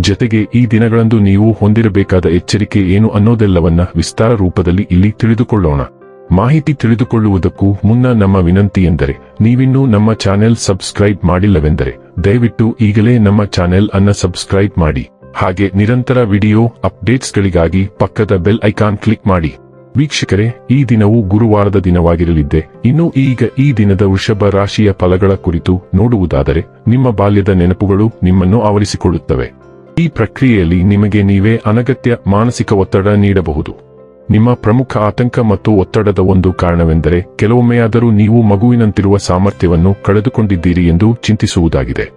ಜತೆಗೆ ಈ ದಿನಗಳಂದು ನೀವು ಹೊಂದಿರಬೇಕಾದ ಎಚ್ಚರಿಕೆ ಏನು ಅನ್ನೋದೆಲ್ಲವನ್ನ ವಿಸ್ತಾರ ರೂಪದಲ್ಲಿ ಇಲ್ಲಿ ತಿಳಿದುಕೊಳ್ಳೋಣ. ಮಾಹಿತಿ ತಿಳಿದುಕೊಳ್ಳುವುದಕ್ಕೂ ಮುನ್ನ ನಮ್ಮ ವಿನಂತಿ ಎಂದರೆ, ನೀವಿನ್ನೂ ನಮ್ಮ ಚಾನೆಲ್ ಸಬ್ಸ್ಕ್ರೈಬ್ ಮಾಡಿಲ್ಲವೆಂದರೆ, ದಯವಿಟ್ಟು ಈಗಲೇ ನಮ್ಮ ಚಾನೆಲ್ ಅನ್ನ ಸಬ್ಸ್ಕ್ರೈಬ್ ಮಾಡಿ. ಹಾಗೆ ನಿರಂತರ ವಿಡಿಯೋ ಅಪ್ಡೇಟ್ಸ್ಗಳಿಗಾಗಿ ಪಕ್ಕದ ಬೆಲ್ ಐಕಾನ್ ಕ್ಲಿಕ್ ಮಾಡಿ. ವೀಕ್ಷಕರೇ, ಈ ದಿನವು ಗುರುವಾರದ ದಿನವಾಗಿರಲಿದ್ದೆ. ಇನ್ನು ಈಗ ಈ ದಿನದ ವೃಷಭ ರಾಶಿಯ ಫಲಗಳ ಕುರಿತು ನೋಡುವುದಾದರೆ, ನಿಮ್ಮ ಬಾಲ್ಯದ ನೆನಪುಗಳು ನಿಮ್ಮನ್ನು ಆವರಿಸಿಕೊಳ್ಳುತ್ತವೆ. ಈ ಪ್ರಕ್ರಿಯೆಯಲ್ಲಿ ನಿಮಗೆ ನೀವೇ ಅನಗತ್ಯ ಮಾನಸಿಕ ಒತ್ತಡ ನೀಡಬಹುದು. ನಿಮ್ಮ ಪ್ರಮುಖ ಆತಂಕ ಮತ್ತು ಒತ್ತಡದ ಒಂದು ಕಾರಣವೆಂದರೆ ಕೆಲವೊಮ್ಮೆಯಾದರೂ ನೀವು ಮಗುವಿನಂತಿರುವ ಸಾಮರ್ಥ್ಯವನ್ನು ಕಳೆದುಕೊಂಡಿದ್ದೀರಿ ಎಂದು ಚಿಂತಿಸುವುದಾಗಿದೆ.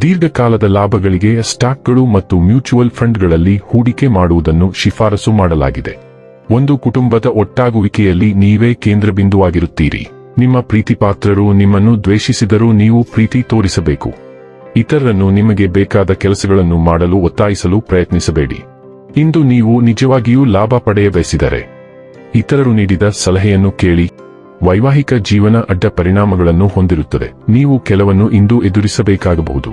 ದೀರ್ಘಕಾಲದ ಲಾಭಗಳಿಗೆ ಸ್ಟಾಕ್ಗಳು ಮತ್ತು ಮ್ಯೂಚುವಲ್ ಫಂಡ್ಗಳಲ್ಲಿ ಹೂಡಿಕೆ ಮಾಡುವುದನ್ನು ಶಿಫಾರಸು ಮಾಡಲಾಗಿದೆ. ಒಂದು ಕುಟುಂಬದ ಒಟ್ಟಾಗುವಿಕೆಯಲ್ಲಿ ನೀವೇ ಕೇಂದ್ರಬಿಂದುವಾಗಿರುತ್ತೀರಿ. ನಿಮ್ಮ ಪ್ರೀತಿಪಾತ್ರರು ನಿಮ್ಮನ್ನು ದ್ವೇಷಿಸಿದರೂ ನೀವು ಪ್ರೀತಿ ತೋರಿಸಬೇಕು. ಇತರರನ್ನು ನಿಮಗೆ ಬೇಕಾದ ಕೆಲಸಗಳನ್ನು ಮಾಡಲು ಒತ್ತಾಯಿಸಲು ಪ್ರಯತ್ನಿಸಬೇಡಿ. ಇಂದು ನೀವು ನಿಜವಾಗಿಯೂ ಲಾಭ ಪಡೆಯ ಬಯಸಿದರೆ ಇತರರು ನೀಡಿದ ಸಲಹೆಯನ್ನು ಕೇಳಿ ವೈವಾಹಿಕ ಜೀವನ ಅಡ್ಡ ಪರಿಣಾಮಗಳನ್ನು ಹೊಂದಿರುತ್ತದೆ. ನೀವು ಕೆಲವನ್ನು ಇಂದು ಎದುರಿಸಬೇಕಾಗಬಹುದು.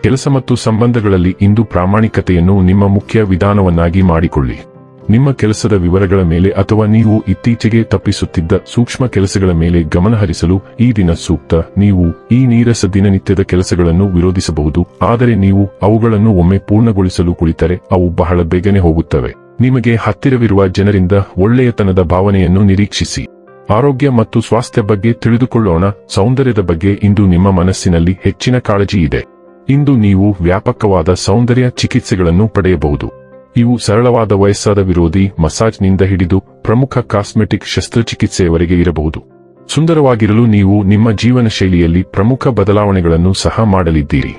ಕೆಲಸ ಮತ್ತು ಸಂಬಂಧಗಳಲ್ಲಿ ಇಂದು ಪ್ರಾಮಾಣಿಕತೆಯನ್ನು ನಿಮ್ಮ ಮುಖ್ಯ ವಿಧಾನವನ್ನಾಗಿ ಮಾಡಿಕೊಳ್ಳಿ. ನಿಮ್ಮ ಕೆಲಸದ ವಿವರಗಳ ಮೇಲೆ ಅಥವಾ ನೀವು ಇತ್ತೀಚೆಗೆ ತಪ್ಪಿಸುತ್ತಿದ್ದ ಸೂಕ್ಷ್ಮ ಕೆಲಸಗಳ ಮೇಲೆ ಗಮನಹರಿಸಲು ಈ ದಿನ ಸೂಕ್ತ. ನೀವು ಈ ನೀರಸ ದಿನನಿತ್ಯದ ಕೆಲಸಗಳನ್ನು ವಿರೋಧಿಸಬಹುದು. ಆದರೆ ನೀವು ಅವುಗಳನ್ನು ಒಮ್ಮೆ ಪೂರ್ಣಗೊಳಿಸಲು ಕುಳಿತರೆ ಅವು ಬಹಳ ಬೇಗನೆ ಹೋಗುತ್ತವೆ. ನಿಮಗೆ ಹತ್ತಿರವಿರುವ ಜನರಿಂದ ಒಳ್ಳೆಯತನದ ಭಾವನೆಯನ್ನು ನಿರೀಕ್ಷಿಸಿ. ಆರೋಗ್ಯ ಮತ್ತು ಸ್ವಾಸ್ಥ್ಯ ಬಗ್ಗೆ ತಿಳಿದುಕೊಳ್ಳೋಣ. ಸೌಂದರ್ಯದ ಬಗ್ಗೆ ಇಂದು ನಿಮ್ಮ ಮನಸ್ಸಿನಲ್ಲಿ ಹೆಚ್ಚಿನ ಕಾಳಜಿ ಇದೆ. ಇಂದು ನೀವು ವ್ಯಾಪಕವಾದ ಸೌಂದರ್ಯ ಚಿಕಿತ್ಸೆಗಳನ್ನು ಪಡೆಯಬಹುದು. ಇವು ಸರಳವಾದ ವಯಸ್ಸಾದ ವಿರೋಧಿ ಮಸಾಜ್ನಿಂದ ಹಿಡಿದು ಪ್ರಮುಖ ಕಾಸ್ಮೆಟಿಕ್ ಶಸ್ತ್ರಚಿಕಿತ್ಸೆಯವರೆಗೆ ಇರಬಹುದು. ಸುಂದರವಾಗಿರಲು ನೀವು ನಿಮ್ಮ ಜೀವನ ಶೈಲಿಯಲ್ಲಿ ಪ್ರಮುಖ ಬದಲಾವಣೆಗಳನ್ನು ಸಹ ಮಾಡಲಿದ್ದೀರಿ.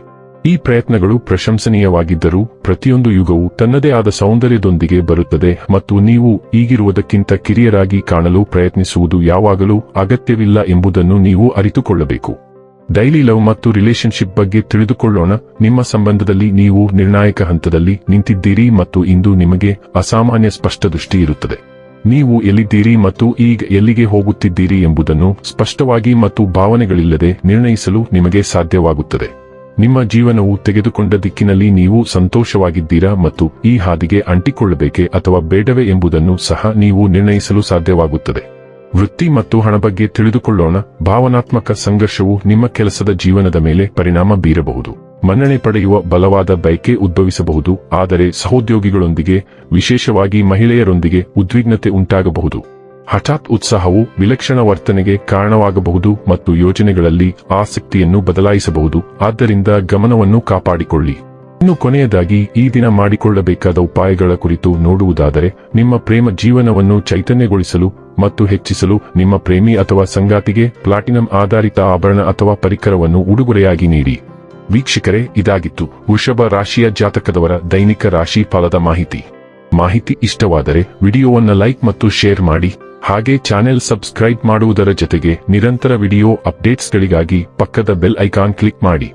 ಈ ಪ್ರಯತ್ನಗಳು ಪ್ರಶಂಸನೀಯವಾಗಿದ್ದರೂ ಪ್ರತಿಯೊಂದು ಯುಗವು ತನ್ನದೇ ಆದ ಸೌಂದರ್ಯದೊಂದಿಗೆ ಬರುತ್ತದೆ ಮತ್ತು ನೀವು ಈಗಿರುವುದಕ್ಕಿಂತ ಕಿರಿಯರಾಗಿ ಕಾಣಲು ಪ್ರಯತ್ನಿಸುವುದು ಯಾವಾಗಲೂ ಅಗತ್ಯವಿಲ್ಲ ಎಂಬುದನ್ನು ನೀವು ಅರಿತುಕೊಳ್ಳಬೇಕು. ಡೈಲಿ ಲವ್ ಮತ್ತು ರಿಲೇಶನ್ಶಿಪ್ ಬಗ್ಗೆ ತಿಳಿದುಕೊಳ್ಳೋಣ. ನಿಮ್ಮ ಸಂಬಂಧದಲ್ಲಿ ನೀವು ನಿರ್ಣಾಯಕ ಹಂತದಲ್ಲಿ ನಿಂತಿದ್ದೀರಿ ಮತ್ತು ಇಂದು ನಿಮಗೆ ಅಸಾಮಾನ್ಯ ಸ್ಪಷ್ಟ ದೃಷ್ಟಿ ಇರುತ್ತದೆ. ನೀವು ಎಲ್ಲಿದ್ದೀರಿ ಮತ್ತು ಈಗ ಎಲ್ಲಿಗೆ ಹೋಗುತ್ತಿದ್ದೀರಿ ಎಂಬುದನ್ನು ಸ್ಪಷ್ಟವಾಗಿ ಮತ್ತು ಭಾವನೆಗಳಿಲ್ಲದೆ ನಿರ್ಣಯಿಸಲು ನಿಮಗೆ ಸಾಧ್ಯವಾಗುತ್ತದೆ. ನಿಮ್ಮ ಜೀವನವು ತೆಗೆದುಕೊಂಡ ದಿಕ್ಕಿನಲ್ಲಿ ನೀವು ಸಂತೋಷವಾಗಿದ್ದೀರಾ ಮತ್ತು ಈ ಹಾದಿಗೆ ಅಂಟಿಕೊಳ್ಳಬೇಕೆ ಅಥವಾ ಬೇಡವೇ ಎಂಬುದನ್ನು ಸಹ ನೀವು ನಿರ್ಣಯಿಸಲು ಸಾಧ್ಯವಾಗುತ್ತದೆ. ವೃತ್ತಿ ಮತ್ತು ಹಣ ಬಗ್ಗೆ ತಿಳಿದುಕೊಳ್ಳೋಣ. ಭಾವನಾತ್ಮಕ ಸಂಘರ್ಷವು ನಿಮ್ಮ ಕೆಲಸದ ಜೀವನದ ಮೇಲೆ ಪರಿಣಾಮ ಬೀರಬಹುದು. ಮನ್ನಣೆ ಪಡೆಯುವ ಬಲವಾದ ಬಯಕೆ ಉದ್ಭವಿಸಬಹುದು. ಆದರೆ ಸಹೋದ್ಯೋಗಿಗಳೊಂದಿಗೆ, ವಿಶೇಷವಾಗಿ ಮಹಿಳೆಯರೊಂದಿಗೆ ಉದ್ವಿಗ್ನತೆ ಉಂಟಾಗಬಹುದು. ಹಠಾತ್ ಉತ್ಸಾಹವು ವಿಲಕ್ಷಣ ವರ್ತನೆಗೆ ಕಾರಣವಾಗಬಹುದು ಮತ್ತು ಯೋಜನೆಗಳಲ್ಲಿ ಆಸಕ್ತಿಯನ್ನು ಬದಲಾಯಿಸಬಹುದು. ಆದ್ದರಿಂದ ಗಮನವನ್ನು ಕಾಪಾಡಿಕೊಳ್ಳಿ. ಇನ್ನು ಕೊನೆಯದಾಗಿ, ಈ ದಿನ ಮಾಡಿಕೊಳ್ಳಬೇಕಾದ ಉಪಾಯಗಳ ಕುರಿತು ನೋಡುವುದಾದರೆ, ನಿಮ್ಮ ಪ್ರೇಮ ಜೀವನವನ್ನು ಚೈತನ್ಯಗೊಳಿಸಲು ಮತ್ತು ಹೆಚ್ಚಿಸಲು ನಿಮ್ಮ ಪ್ರೇಮಿ ಅಥವಾ ಸಂಗಾತಿಗೆ ಪ್ಲಾಟಿನಂ ಆಧಾರಿತ ಆಭರಣ ಅಥವಾ ಪರಿಕರವನ್ನು ಉಡುಗೊರೆಯಾಗಿ ನೀಡಿ. ವೀಕ್ಷಕರೇ, ಇದಾಗಿತ್ತು ವೃಷಭ ರಾಶಿಯ ಜಾತಕದವರ ದೈನಿಕ ರಾಶಿ ಫಲದ ಮಾಹಿತಿ. ಮಾಹಿತಿ ಇಷ್ಟವಾದರೆ ವಿಡಿಯೋವನ್ನು ಲೈಕ್ ಮತ್ತು ಶೇರ್ ಮಾಡಿ, ಹಾಗೆ ಚಾನೆಲ್ ಸಬ್ಸ್ಕ್ರೈಬ್ ಮಾಡುವುದರ ಜೊತೆಗೆ ನಿರಂತರ ವಿಡಿಯೋ ಅಪ್ಡೇಟ್ಸ್ಗಳಿಗಾಗಿ ಪಕ್ಕದ ಬೆಲ್ ಐಕಾನ್ ಕ್ಲಿಕ್ ಮಾಡಿ.